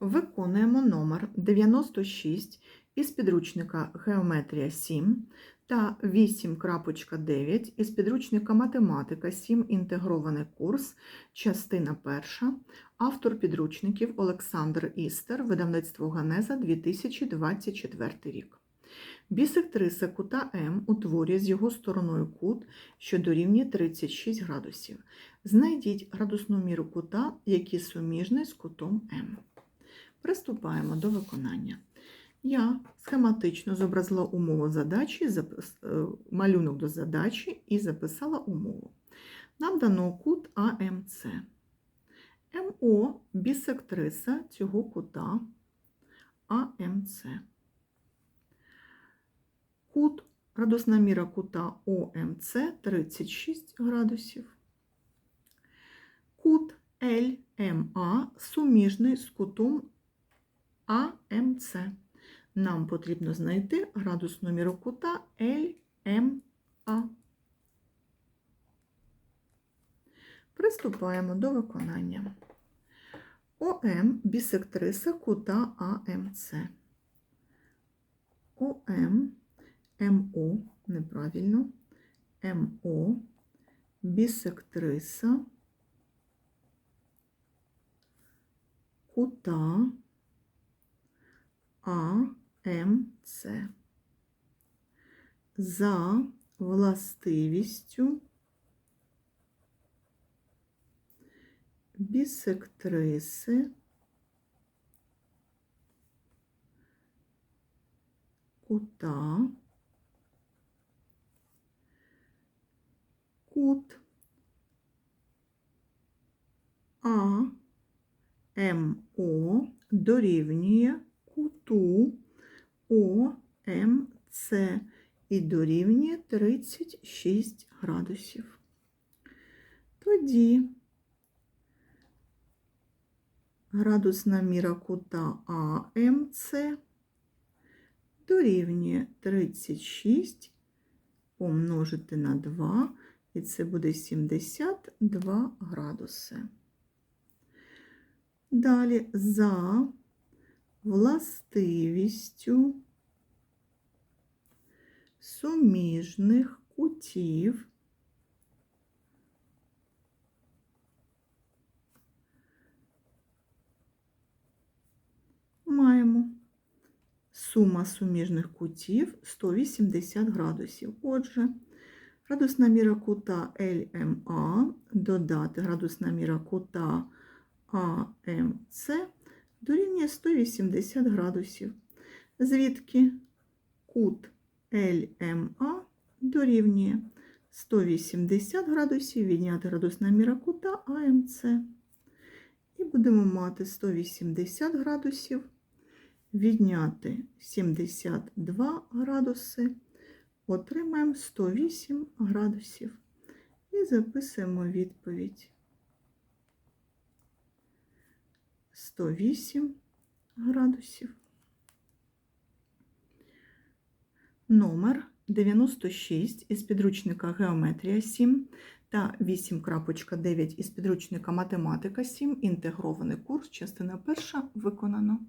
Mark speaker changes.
Speaker 1: Виконуємо номер 96 із підручника Геометрія 7 та 8.9 із підручника Математика 7. Інтегрований курс, частина 1. Автор підручників Олександр Істер, видавництво Ганеза 2024 рік. Бісектриса кута М утворює з його стороною кут, що дорівнює 36 градусів. Знайдіть градусну міру кута, який суміжний з кутом М. Приступаємо до виконання. Я схематично зобразила умову задачі, е, малюнок до задачі і записала умову. Нам дано кут АМЦ. МО бісектриса цього кута АМЦ. Кут градусна міра кута ОМЦ 36 градусів. Кут ЛМА суміжний з кутом АМЦ. Нам потрібно знайти градусну міру кута ЛМА. Приступаємо до виконання. ОМ бісектриса кута АМЦ. ОМ, МО, неправильно, МО, бісектриса кута АМЦ. За властивістю бісектриси кута кут АМО дорівнює куту ОМЦ і дорівнює 36 градусів. Тоді градусна міра кута АМЦ дорівнює 36 помножити на 2, і це буде 72 градуси. Далі за властивістю суміжних кутів маємо сума суміжних кутів 180 градусів. Отже, градусна міра кута ЛМА додати градусна міра кута АМЦ дорівнює 180 градусів, звідки кут ЛМА дорівнює 180 градусів, відняти градусна міра кута АМЦ. І будемо мати 180 градусів, відняти 72 градуси, отримаємо 108 градусів. І записуємо відповідь. 108 градусів. Номер 96 із підручника Геометрія 7 та 8.9 із підручника Математика 7. Інтегрований курс, частина перша виконано.